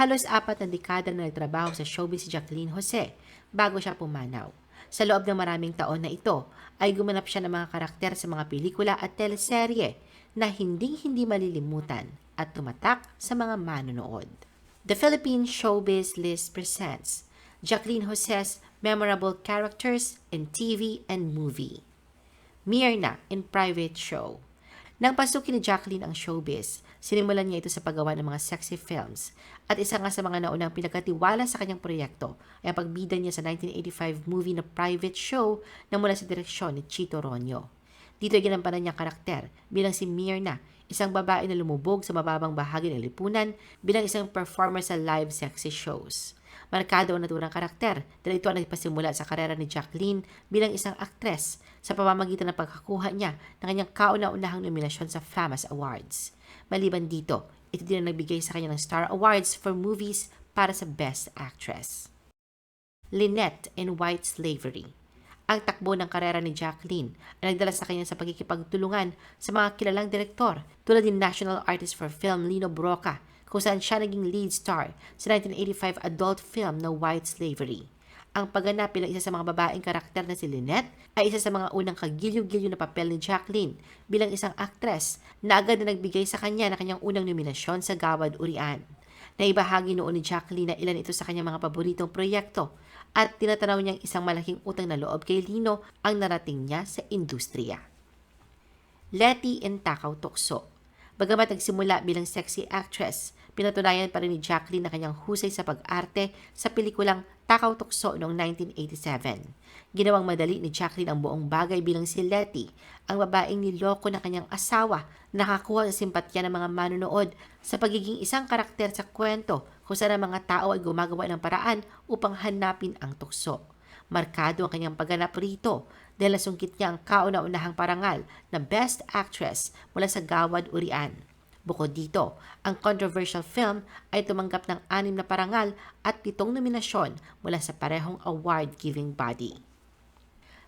Halos apat na dekada na nagtrabaho sa showbiz si Jacqueline Jose bago siya pumanaw. Sa loob ng maraming taon na ito, ay gumanap siya ng mga karakter sa mga pelikula at teleserye na hinding-hindi malilimutan at tumatak sa mga manonood. The Philippine Showbiz List presents Jacqueline Jose's memorable characters in TV and movie. Mirna in Private Show. Nang pasukin ni Jacqueline ang showbiz, sinimulan niya ito sa paggawa ng mga sexy films at isa nga sa mga naunang pinagkatiwala sa kanyang proyekto ay ang pagbida niya sa 1985 movie na Private Show na mula sa direksyon ni Chito Ronyo. Dito ay ginampanan niyang karakter bilang si Mirna, isang babae na lumubog sa mababang bahagi ng lipunan bilang isang performer sa live sexy shows. Markado ang naturang karakter dahil ito ang nagpasimula sa karera ni Jacqueline bilang isang aktres sa pamamagitan ng pagkakuha niya ng kanyang kauna-unahang nominasyon sa FAMAS Awards. Maliban dito, ito din ang nagbigay sa kanya ng Star Awards for movies para sa Best Actress. Lynette in White Slavery ang takbo ng karera ni Jacqueline ay nagdala sa kanya sa pagkikipagtulungan sa mga kilalang direktor tulad ni National Artist for Film Lino Broca kung saan siya naging lead star sa 1985 adult film na White Slavery. Ang pagganap bilang isa sa mga babaeng karakter na si Lynette ay isa sa mga unang kagilyo-gilyo na papel ni Jacqueline bilang isang aktres na agad na nagbigay sa kanya ng kanyang unang nominasyon sa Gawad Urian. Naibahagi noon ni Jacqueline na ilan ito sa kanyang mga paboritong proyekto at tinatanaw niyang isang malaking utang na loob kay Lino ang narating niya sa industriya. Letty in Takaw Tukso Bagamat nagsimula bilang sexy actress, pinatunayan pa rin ni Jacqueline na kanyang husay sa pag-arte sa pelikulang Takaw Tukso noong 1987. Ginawang madali ni Jacqueline ang buong bagay bilang si Letty, ang babaeng niloko ng kanyang asawa, nakakuha sa simpatya ng mga manonood sa pagiging isang karakter sa kwento kung saan ang mga tao ay gumagawa ng paraan upang hanapin ang tukso. Markado ang kanyang pagganap rito dahil nasungkit niya ang kauna-unahang parangal na Best Actress mula sa Gawad Urian. Bukod dito, ang controversial film ay tumanggap ng anim na parangal at pitong nominasyon mula sa parehong award-giving body.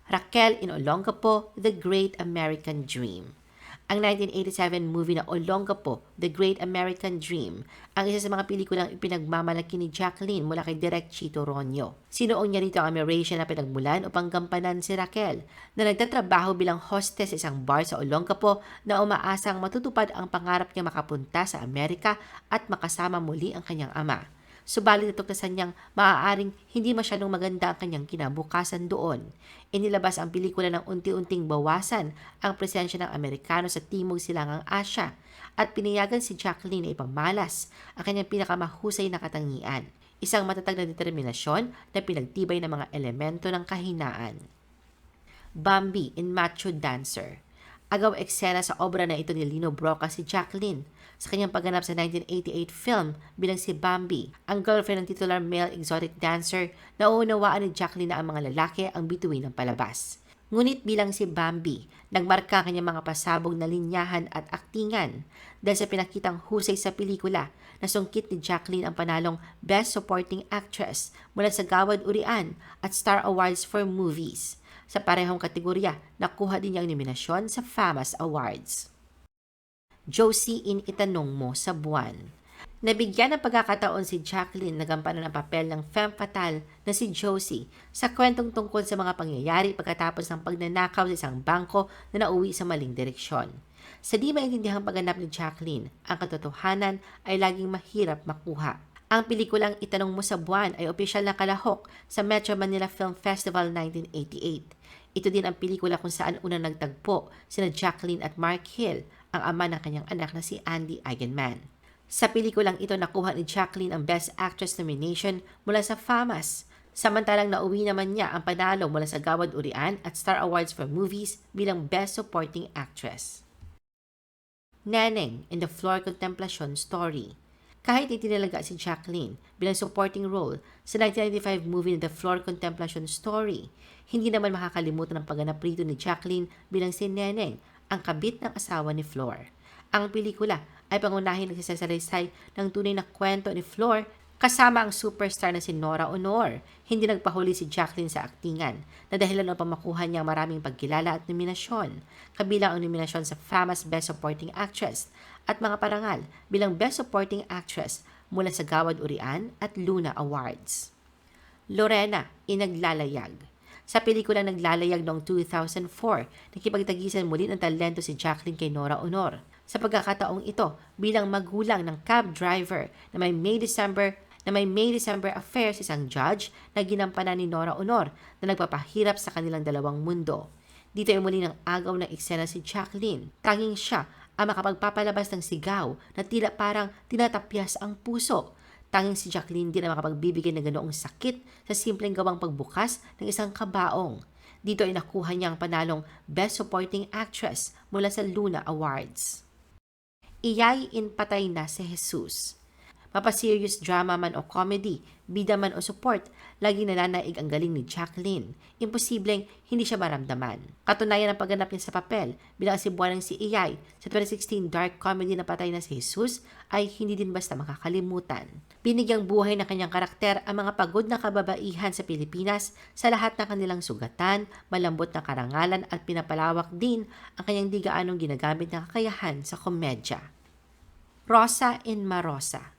Raquel in Olongapo, The Great American Dream ang 1987 movie na Olongapo, The Great American Dream, ang isa sa mga pelikulang ipinagmamalaki ni Jacqueline mula kay Direk Chito Ronyo. Sinuong niya rito ang admiration na pinagmulan upang gampanan si Raquel na nagtatrabaho bilang hostess sa isang bar sa Olongapo na umaasang matutupad ang pangarap niya makapunta sa Amerika at makasama muli ang kanyang ama. Subalit natuklasan niyang maaaring hindi masyadong maganda ang kanyang kinabukasan doon. Inilabas ang pelikula ng unti-unting bawasan ang presensya ng Amerikano sa Timog Silangang Asya at pinayagan si Jacqueline na ipamalas ang kanyang pinakamahusay na katangian, isang matatag na determinasyon na pinagtibay ng mga elemento ng kahinaan. Bambi in Macho Dancer Agaw eksena sa obra na ito ni Lino Broca si Jacqueline sa kanyang pagganap sa 1988 film bilang si Bambi, ang girlfriend ng titular male exotic dancer na uunawaan ni Jacqueline na ang mga lalaki ang bituin ng palabas. Ngunit bilang si Bambi, nagmarka kanyang mga pasabog na linyahan at aktingan dahil sa pinakitang husay sa pelikula na sungkit ni Jacqueline ang panalong Best Supporting Actress mula sa Gawad Urian at Star Awards for Movies. Sa parehong kategorya, nakuha din niya ang nominasyon sa FAMAS Awards. Josie in Itanong Mo sa Buwan Nabigyan ng pagkakataon si Jacqueline na gampanan ang papel ng femme fatale na si Josie sa kwentong tungkol sa mga pangyayari pagkatapos ng pagnanakaw sa isang bangko na nauwi sa maling direksyon. Sa di maintindihan pagganap ni Jacqueline, ang katotohanan ay laging mahirap makuha. Ang pelikulang Itanong Mo sa Buwan ay opisyal na kalahok sa Metro Manila Film Festival 1988. Ito din ang pelikula kung saan unang nagtagpo sina Jacqueline at Mark Hill, ang ama ng kanyang anak na si Andy Eigenman. Sa pelikulang ito nakuha ni Jacqueline ang Best Actress nomination mula sa FAMAS. Samantalang nauwi naman niya ang panalo mula sa Gawad Urian at Star Awards for Movies bilang Best Supporting Actress. Neneng in the Floor Contemplation Story kahit itinalaga si Jacqueline bilang supporting role sa 1995 movie na The Floor Contemplation Story, hindi naman makakalimutan ang pagganap rito ni Jacqueline bilang si Neneng, ang kabit ng asawa ni Floor. Ang pelikula ay pangunahing nagsasalaysay ng tunay na kwento ni Flor kasama ang superstar na si Nora Honor. Hindi nagpahuli si Jacqueline sa aktingan na dahilan upang makuha niya maraming pagkilala at nominasyon, kabilang ang nominasyon sa FAMAS Best Supporting Actress at mga parangal bilang Best Supporting Actress mula sa Gawad Urian at Luna Awards. Lorena, inaglalayag. Sa pelikulang Naglalayag noong 2004, nakipagtagisan muli ng talento si Jacqueline kay Nora Honor. Sa pagkakataong ito, bilang magulang ng cab driver na may May-December na may May-December affair sa isang judge na ginampanan ni Nora Honor na nagpapahirap sa kanilang dalawang mundo. Dito ay muli ng agaw ng eksena si Jacqueline. Tanging siya ang makapagpapalabas ng sigaw na tila parang tinatapyas ang puso. Tanging si Jacqueline din ang makapagbibigay ng ganoong sakit sa simpleng gawang pagbukas ng isang kabaong. Dito ay nakuha niya ang panalong Best Supporting Actress mula sa Luna Awards. Iyay in patay na si Jesus. Mapa-serious drama man o comedy, bida man o support, lagi nananaig ang galing ni Jacqueline. Imposibleng hindi siya maramdaman. Katunayan ang pagganap niya sa papel bilang si Buwanang si Iyay sa 2016 dark comedy na patay na si Jesus ay hindi din basta makakalimutan. Binigyang buhay ng kanyang karakter ang mga pagod na kababaihan sa Pilipinas sa lahat ng kanilang sugatan, malambot na karangalan at pinapalawak din ang kanyang di gaanong ginagamit na kakayahan sa komedya. Rosa in Marosa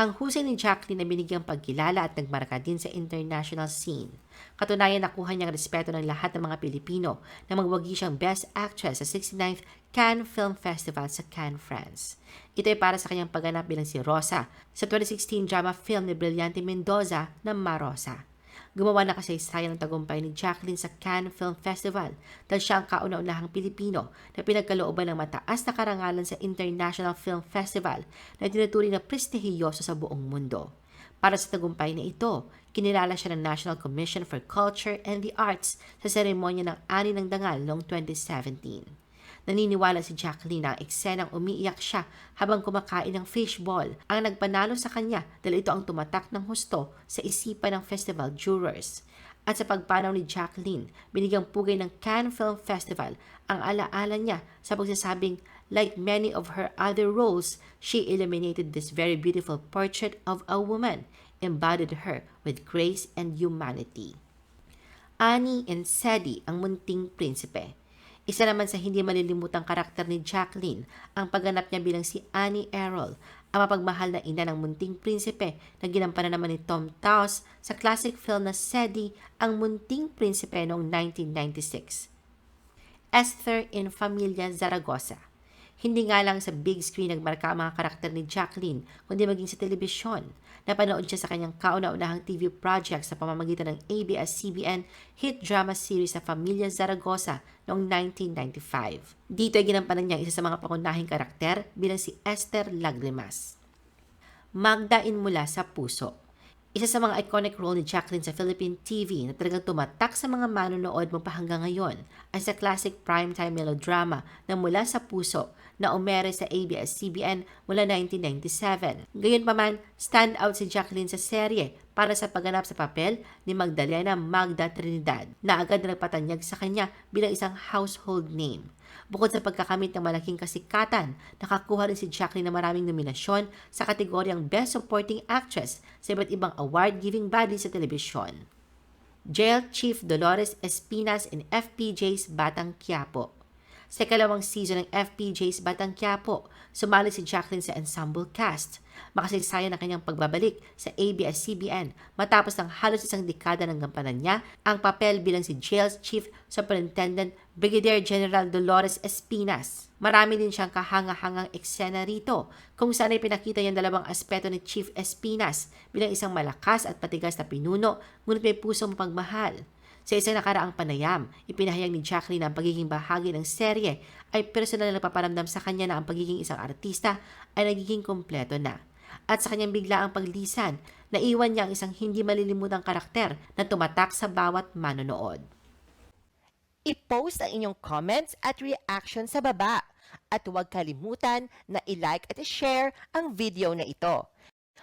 ang husay ni Jacqueline na binigyang pagkilala at nagmarka din sa international scene. Katunayan nakuha niyang respeto ng lahat ng mga Pilipino na magwagi siyang Best Actress sa 69th Cannes Film Festival sa Cannes, France. Ito ay para sa kanyang pagganap bilang si Rosa sa 2016 drama film ni Brillante Mendoza na Marosa. Gumawa na kasaysayan ng tagumpay ni Jacqueline sa Cannes Film Festival dahil siya ang kauna-unahang Pilipino na pinagkalooban ng mataas na karangalan sa International Film Festival na tinuturing na prestihiyoso sa buong mundo. Para sa tagumpay na ito, kinilala siya ng National Commission for Culture and the Arts sa seremonya ng Ani ng Dangal noong 2017. Naniniwala si Jacqueline na ang eksenang umiiyak siya habang kumakain ng fishball ang nagpanalo sa kanya dahil ito ang tumatak ng husto sa isipan ng festival jurors. At sa pagpanaw ni Jacqueline, binigyang pugay ng Cannes Film Festival ang alaala niya sa pagsasabing, like many of her other roles, she illuminated this very beautiful portrait of a woman, embodied her with grace and humanity. Ani and Sedi ang munting prinsipe. Isa naman sa hindi malilimutang karakter ni Jacqueline ang pagganap niya bilang si Annie Errol, ang mapagmahal na ina ng munting prinsipe na ginampanan naman ni Tom Taos sa classic film na Sedi, Ang Munting Prinsipe noong 1996. Esther in Familia Zaragoza hindi nga lang sa big screen nagmarka ang mga karakter ni Jacqueline, kundi maging sa telebisyon. Napanood siya sa kanyang kauna-unahang TV project sa pamamagitan ng ABS-CBN hit drama series sa Familia Zaragoza noong 1995. Dito ay ginampanan niya isa sa mga pangunahing karakter bilang si Esther Lagrimas. Magdain mula sa puso. Isa sa mga iconic role ni Jacqueline sa Philippine TV na talagang tumatak sa mga manonood mo pa hanggang ngayon ay sa classic primetime melodrama na mula sa puso na umere sa ABS-CBN mula 1997. Gayunpaman, stand out si Jacqueline sa serye para sa pagganap sa papel ni Magdalena Magda Trinidad na agad na nagpatanyag sa kanya bilang isang household name. Bukod sa pagkakamit ng malaking kasikatan, nakakuha rin si Jacqueline ng maraming nominasyon sa kategoryang Best Supporting Actress sa iba't ibang award-giving body sa telebisyon. Jail Chief Dolores Espinas in FPJ's Batang Quiapo sa ikalawang season ng FPJ's Batang Quiapo, sumali si Jacqueline sa ensemble cast. Makasaysayan na kanyang pagbabalik sa ABS-CBN matapos ng halos isang dekada ng gampanan niya ang papel bilang si Jails Chief Superintendent Brigadier General Dolores Espinas. Marami din siyang kahanga-hangang eksena rito kung saan ay pinakita niya dalawang aspeto ni Chief Espinas bilang isang malakas at patigas na pinuno ngunit may pusong pagmahal. Sa isang nakaraang panayam, ipinahayag ni Jacqueline na ang pagiging bahagi ng serye ay personal na nagpaparamdam sa kanya na ang pagiging isang artista ay nagiging kompleto na. At sa kanyang bigla ang paglisan, naiwan niya ang isang hindi malilimutang karakter na tumatak sa bawat manonood. I-post ang inyong comments at reaction sa baba. At huwag kalimutan na i-like at i-share ang video na ito.